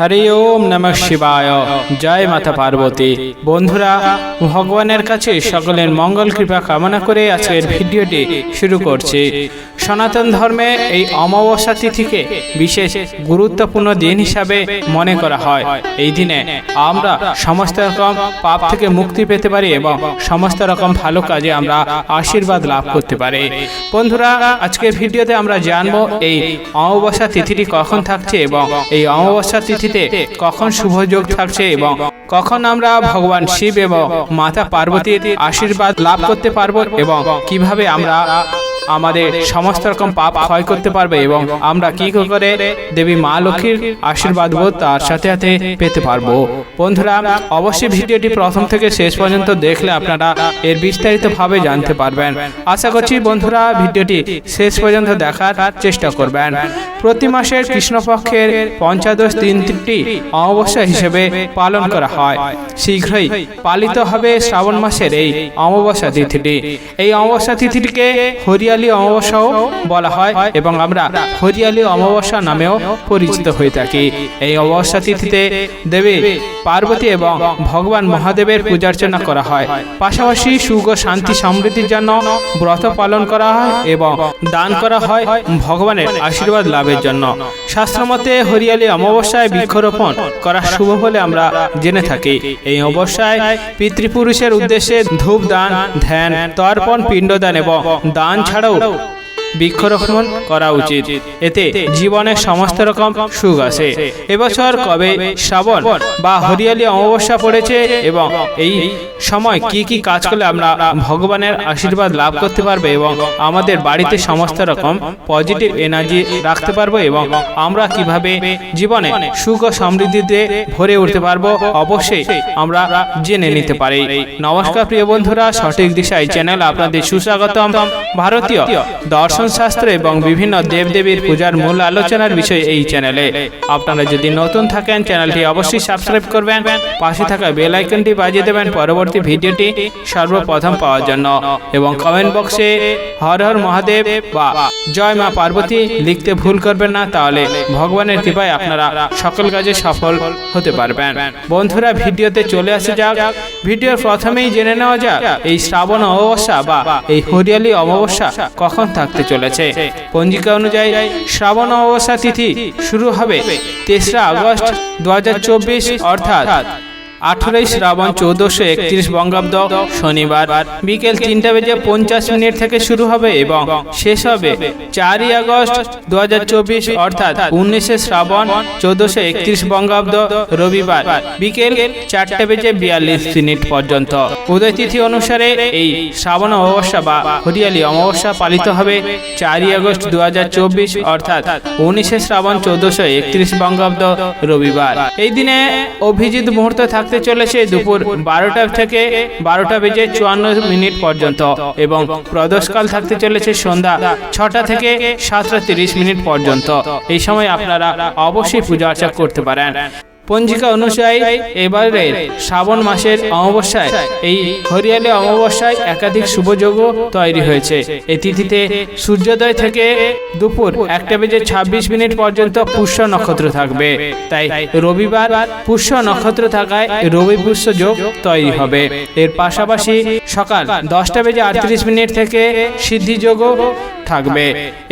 হরি ওম নমঃ শিবায়। জয় মাতা পার্বতী। বন্ধুরা, ভগবানের কাছে সকলের মঙ্গল কৃপা কামনা করে আজকের ভিডিওটি শুরু করছি। সনাতন ধর্মে এই অমাবস্যা তিথিকে বিশেষ গুরুত্বপূর্ণ দিন হিসাবে মনে করা হয়। এই দিনে আমরা সমস্ত রকম পাপ থেকে মুক্তি পেতে পারি এবং সমস্ত রকম ভালো কাজে আমরা আশীর্বাদ লাভ করতে পারি। বন্ধুরা, আজকের ভিডিওতে আমরা জানব এই অমাবস্যা তিথিটি কখন থাকছে এবং এই অমাবস্যা তিথিতে কখন শুভ যোগ থাকছে এবং কখন আমরা ভগবান শিব এবং মাতা পার্বতীর আশীর্বাদ লাভ করতে পারব এবং কীভাবে আমরা আমাদের সমস্ত রকম পাপ ক্ষয় করতে পারবে এবং আমরা কি করে দেবী মা লক্ষ্মীর আশীর্বাদ তার সাথে সাথে পেতে পারব। বন্ধুরা অবশ্যই ভিডিওটি প্রথম থেকে শেষ পর্যন্ত দেখলে আপনারা এর বিস্তারিতভাবে জানতে পারবেন। আশা করছি বন্ধুরা ভিডিওটি শেষ পর্যন্ত দেখার চেষ্টা করবেন। প্রতি মাসের কৃষ্ণপক্ষের পঞ্চাদশ তিনটি অমাবস্যা হিসেবে পালন করা হয়। শীঘ্রই পালিত হবে শ্রাবণ মাসের এই অমাবস্যা তিথিটি এই অমাবস্যা তিথিটিকে হরিয়ালি অমাবস্যাও বলা হয় এবং আমরা হরিয়ালি অমাবস্যা নামেও পরিচিত হয়ে থাকি। এই অমাবস্যা তিথিতে দেবী পার্বতী এবং ভগবান মহাদেবের পূজার্চনা করা হয়। পাশাপাশি সুখ ও শান্তি সমৃদ্ধির জন্য ব্রত পালন করা হয় এবং দান করা হয় ভগবানের আশীর্বাদ লাভের জন্য। শাস্ত্রমতে হরিয়ালি অমাবস্যায় বৃক্ষরোপণ করা শুভ বলে আমরা জেনে থাকি। এই অমাবস্যায় পিতৃপুরুষের উদ্দেশ্যে ধূপ দান ধ্যান, তর্পণ, পিণ্ডদান এবং দান കടവും. বৃক্ষরোপণ করা উচিত। এতে জীবনের সমস্ত রকম সুখ আসে। এবছর কবে শ্রাবণ বা হরিয়ালি অমাবস্যা পড়েছে এবং এই সময় কি কি কাজ করলে আমরা ভগবানের আশীর্বাদ লাভ করতে পারব এবং আমাদের বাড়িতে সমস্ত রকম পজিটিভ এনার্জি রাখতে পারব এবং আমরা কীভাবে জীবনে সুখ ও সমৃদ্ধিতে ভরে উঠতে পারব অবশ্যই আমরা জেনে নিতে পারি। নমস্কার প্রিয় বন্ধুরা, সঠিক দিশায় চ্যানেল আপনাদের সুস্বাগতম। ভারতীয় দর্শন শাস্ত্র এবং বিভিন্ন দেবদেবীর পূজার মূল আলোচনার বিষয় এই চ্যানেলে। আপনারা যদি নতুন থাকেন, চ্যানেলটি অবশ্যই সাবস্ক্রাইব করবেন। পাশে থাকা বেল আইকনটি বাজিয়ে দেবেন পরবর্তী ভিডিওটি সর্বপ্রথম পাওয়ার জন্য। এবং কমেন্ট বক্সে হর হর মহাদেব বা জয় মা পার্বতী লিখতে ভুল করবেন না, তাহলে ভগবানের কৃপায় আপনারা সকল কাজে সফল হতে পারবেন। বন্ধুরা, ভিডিওতে চলে আসে যাক। ভিডিওর প্রথমেই জেনে নেওয়া যাক, এই শ্রাবণ অমাবস্যা বা এই হরিয়ালি অমাবস্যা কখন থাকতে চলেছে। পঞ্জিকা অনুযায়ী শ্রাবণ অমাবস্যা তিথি শুরু হবে তেসরা আগস্ট দুহাজার চব্বিশ অর্থাৎ আঠেরোই শ্রাবণ চৌদ্দশো একত্রিশ বঙ্গাব্দ, শনিবার। বিকেল তিনটা বেজে পঞ্চাশ মিনিট থেকে শুরু হবে এবং শেষ হবে চারই আগস্ট দু হাজার চব্বিশ, অর্থাৎ উনিশে শ্রাবণ চৌদ্দশো একত্রিশ বঙ্গাব্দ, রবিবার। বিকেল চারটে বেজে বিয়াল্লিশ মিনিট পর্যন্ত। উদয় তিথি অনুসারে এই শ্রাবণ অমাবস্যা বা হরিয়ালি অমাবস্যা পালিত হবে চারই আগস্ট দুহাজার চব্বিশ, অর্থাৎ উনিশে শ্রাবণ চৌদ্দশো একত্রিশ বঙ্গাব্দ, রবিবার। এই দিনে অভিজিৎ মুহূর্ত থাকতে চলেছে দুপুর বারোটা থেকে বারোটা বেজে চুয়ান্ন মিনিট পর্যন্ত এবং প্রদোষকাল থাকতে চলেছে সন্ধ্যা ছটা থেকে সাতটা তিরিশ মিনিট পর্যন্ত। এই সময় আপনারা অবশ্যই পূজা অর্চা করতে পারেন। পঞ্জিকা অনুযায়ী এবারে শ্রাবণ মাসের অমাবস্যায়, এই হরিয়ালি অমাবস্যায় একাধিক শুভযোগ তৈরি হয়েছে। এই তিথিতে সূর্যোদয় থেকে দুপুর একটা বেজে ছাব্বিশ মিনিট পর্যন্ত পুষ্য নক্ষত্র থাকবে। তাই রবিবার পুষ্য নক্ষত্র থাকায় রবি পুষ্য যোগ তৈরি হবে। এর পাশাপাশি সকাল দশটা বেজে আটত্রিশ মিনিট থেকে সিদ্ধি যোগও থাকবে।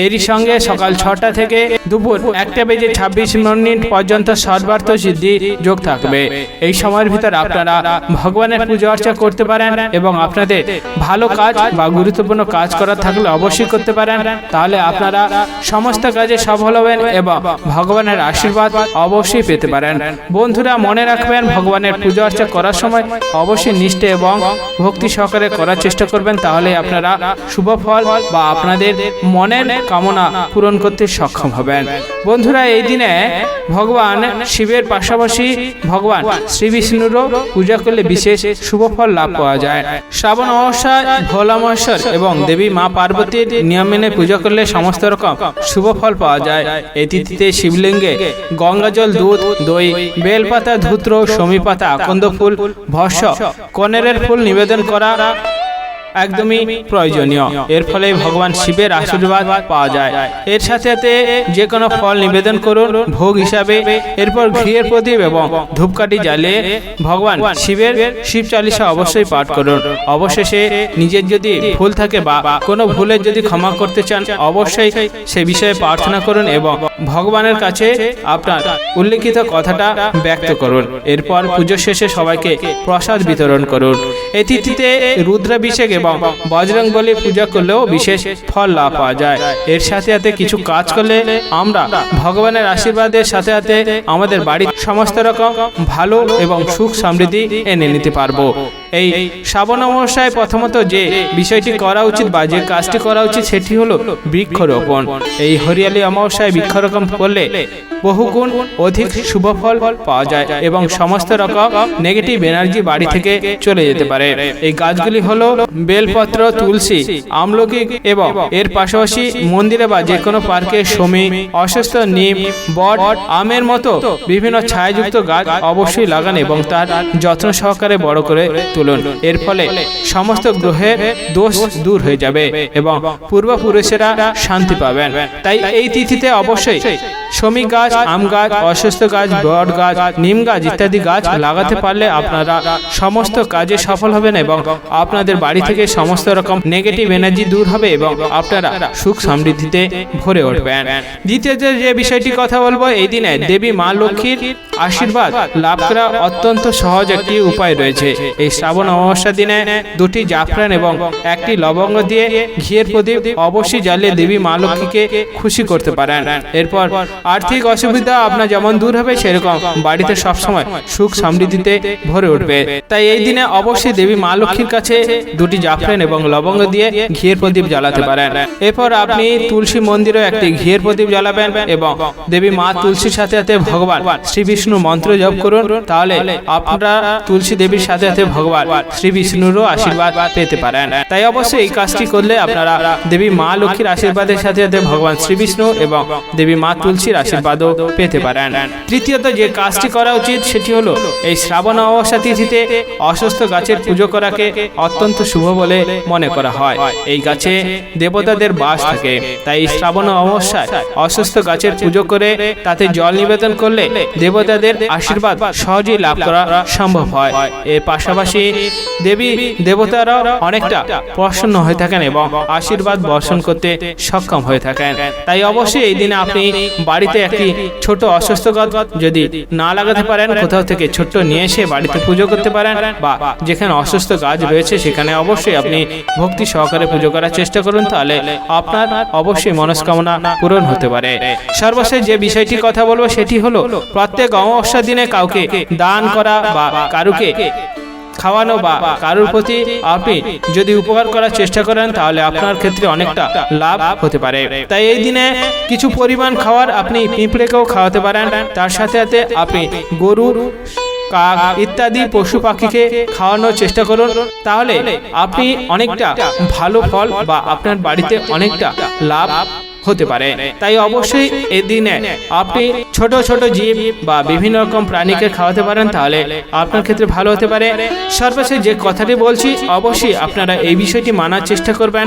এরই সঙ্গে সকাল ছটা থেকে দুপুর একটা বেজে ছাব্বিশ মিনিট পর্যন্ত সর্বার্থ সিদ্ধি যোগ থাকবে। এই সময়ের ভিতর আপনারা ভগবানের পুজো অর্চা করতে পারেন এবং আপনাদের ভালো কাজ বা গুরুত্বপূর্ণ কাজ করার থাকলে অবশ্যই করতে পারেন। তাহলে আপনারা সমস্ত কাজে সফল হবেন এবং ভগবানের আশীর্বাদ অবশ্যই পেতে পারেন। বন্ধুরা মনে রাখবেন ভগবানের পুজো অর্চা করার সময় অবশ্যই নিষ্ঠে এবং ভক্তি সহকারে করার চেষ্টা করবেন তাহলে আপনারা শুভ ফল বা আপনাদের মনের কামনা পূরণ করতে সক্ষম হবেন। বন্ধুরা, এই দিনে ভগবান শিবের পাশাপাশি ভগবান শ্রী বিষ্ণুরও পূজা করলে বিশেষ শুভ ফল লাভ পাওয়া যায়। শ্রাবণ অমাবস্যায় ভোলা মহেশ্বর এবং দেবী মা পার্বতীর নিয়ম মেনে পূজা করলে সমস্ত রকম শুভ ফল পাওয়া যায়। এই তিথিতে শিবলিঙ্গে গঙ্গাজল দুধ, দই, বেলপাতা, ধূত্র সমী পাতা আকন্দ ফুল, ভস্য, কনেরের ফুল নিবেদন করা একদমই প্রয়োজনীয়। এর ফলে ভগবান শিবের আশীর্বাদ পাওয়া যায়। এর সাথে সাথে যে কোনো ফল নিবেদন করুন, ভোগ হিসাবে। এরপর ঘিয়ের প্রদীপ এবং ধূপকাঠি জ্বালিয়ে ভগবান শিবের শিব চালিসা অবশ্যই পাঠ করুন। অবশেষে নিজের যদি ভুল থাকে বা কোনো ভুলের যদি ক্ষমা করতে চান, অবশ্যই সে বিষয়ে প্রার্থনা করুন এবং ভগবানের কাছে আপনার উল্লেখিত কথাটা ব্যক্ত করুন। এরপর পুজো শেষে সবাইকে প্রসাদ বিতরণ করুন। এই তিথিতে রুদ্রাভিষেক এবং বজরং বলি পূজা করলেও বিশেষ ফল লাভ পাওয়া যায়। এর সাথে সাথে কিছু কাজ করলে আমরা ভগবানের আশীর্বাদের সাথে সাথে আমাদের বাড়ির সমস্ত রকম ভালো এবং সুখ সমৃদ্ধি এনে নিতে পারব। এই শ্রাবণ অমাবস্যায় প্রথমত যে বিষয়টি করা উচিত বা যে কাজটি করা উচিত সেটি হলো বৃক্ষরোপণ। এই হরিয়ালি অমাবস্যায় বৃক্ষরোপণ করলে বহুগুণ অধিক শুভ ফল পাওয়া যায় এবং সমস্ত রকম নেগেটিভ এনার্জি বাড়ি থেকে চলে যেতে পারে। এই গাছগুলি হলো বেলপত্র, তুলসী, আমলকি এবং এর পাশাপাশি মন্দিরে বা যে কোনো পার্কে সমী, অসুস্থ নিম, বট, আমের মতো বিভিন্ন ছায়াযুক্ত গাছ অবশ্যই লাগান এবং তার যত্ন সহকারে বড় করে তুলুন। এর ফলে সমস্ত গ্রহের দোষ দূর হয়ে যাবে এবং পূর্বপুরুষেরা শান্তি পাবেন। তাই এই তিথিতে অবশ্যই শমী গাছ, আম গাছ, অসুস্থ গাছ, বট গাছ, নিম গাছ ইত্যাদি গাছ লাগাতে পারলে আপনারা সমস্ত কাজে সফল হবেন এবং আপনাদের বাড়ি থেকে সমস্ত রকম নেগেটিভ এনার্জি দূর হবে এবং আপনারা সুখ সমৃদ্ধিতে ভরে উঠবেন। দ্বিতীয়ত যে বিষয়টি কথা বলব, এই দিনে দেবী মা লক্ষ্মীর আশীর্বাদ লাভ করা অত্যন্ত সহজ একটি উপায় রয়েছে। এই শ্রাবণ অমাবস্যা দিনে দুটি জাফরান এবং একটি লবঙ্গ দিয়ে ঘিয়ের প্রদীপ অবশ্যই জ্বালিয়ে দেবী মা লক্ষ্মীকে খুশি করতে পারেন। এরপর আর্থিক অসুবিধা আপনার যেমন দূর হবে, সেরকম বাড়িতে সবসময় সুখ সমৃদ্ধিতে ভরে উঠবে। তাই এই দিনে অবশ্যই দেবী মা লক্ষ্মীর কাছে দুটি জাফরান এবং লবঙ্গ দিয়ে ঘিয়ের প্রদীপ জ্বালাতে পারেন। এরপর আপনি তুলসী মন্দিরে একটি ঘিয়ের প্রদীপ জ্বালাবেন এবং দেবী মা তুলসীর সাথে সাথে ভগবান শ্রী বিষ্ণু মন্ত্র জপ করুন, তাহলে আপনারা তুলসী দেবীর সাথে সাথে ভগবান শ্রী বিষ্ণুরও আশীর্বাদ পেতে পারেন। তাই অবশ্যই এই কাজটি করলে আপনারা দেবী মা লক্ষ্মীর আশীর্বাদের সাথে সাথে ভগবান শ্রী বিষ্ণু এবং দেবী মা তুলসীর আশীর্বাদও পেতে পারেন। তৃতীয়ত যে কাজটি করা উচিত সেটি হলো এই শ্রাবণ অমাবস্যা তিথিতে অসুস্থ গাছের পুজো করাকে অত্যন্ত শুভ বলে মনে করা হয়। এই গাছে দেবতাদের বাস থাকে। তাই শ্রাবণ অমাবস্যায় অসুস্থ গাছের পুজো করে তাতে জল নিবেদন করলে দেবতাদের আশীর্বাদ সহজেই লাভ করা সম্ভব হয়। এর পাশাপাশি দেবী দেবতারা অনেকটা প্রসন্ন হয়ে থাকেন এবং আশীর্বাদ বর্ষণ করতে সক্ষম হয়ে থাকেন। তাই অবশ্যই এই দিনে আপনি বাড়িতে একটি ছোট অসুস্থ যদি না লাগাতে পারেন, কোথাও থেকে ছোট্ট নিয়ে এসে বাড়িতে পুজো করতে পারেন বা যেখানে অসুস্থ গাছ রয়েছে সেখানে অবশ্যই আপনি ভক্তি সহকারে পুজো করার চেষ্টা করুন, তাহলে আপনার অবশ্যই মনস্কামনা পূরণ হতে পারে। সর্বশেষ যে বিষয়টি কথা বলব সেটি হলো, প্রত্যেক অমাবস্যার দিনে কাউকে দান করা বা কারুকে খাওয়ানো বা কারোর প্রতি আপনি যদি উপকার করার চেষ্টা করেন, তাহলে আপনার ক্ষেত্রে অনেকটা লাভ হতে পারে। তাই এই দিনে কিছু পরিমাণ খাওয়ার আপনি পিঁপড়েকেও খাওয়াতে পারেন। তার সাথে সাথে আপনি গরুর কাক ইত্যাদি পশু পাখিকে খাওয়ানোর চেষ্টা করুন। তাহলে আপনি অনেকটা ভালো ফল বা আপনার বাড়িতে অনেকটা লাভ হতে পারে। তাই অবশ্যই এই দিনে আপনি ছোট ছোট জীব বা বিভিন্ন রকম প্রাণীকে খাওয়াতে পারেন, তাহলে আপনার ক্ষেত্রে ভালো হতে পারে। সর্বশেষ যে কথাটি বলছি, অবশ্যই আপনারা এই বিষয়টি মানার চেষ্টা করবেন।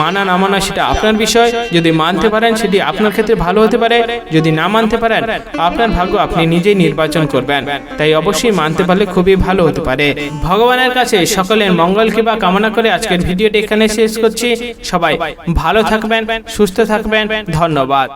মানা না মানা সেটা আপনার বিষয়। যদি মানতে পারেন, সেটি আপনার ক্ষেত্রে ভালো হতে পারে। যদি না মানতে পারেন, আপনার ভাগ্য আপনি নিজেই নির্বাচন করবেন। তাই অবশ্যই মানতে পারলে খুবই ভালো হতে পারে। ভগবানের কাছে সকলের মঙ্গল কিংবা কামনা করে আজকের ভিডিওটি এখানে শেষ করছি। সবাই ভালো থাকবেন, সুস্থ থাকবেন। ধন্যবাদ।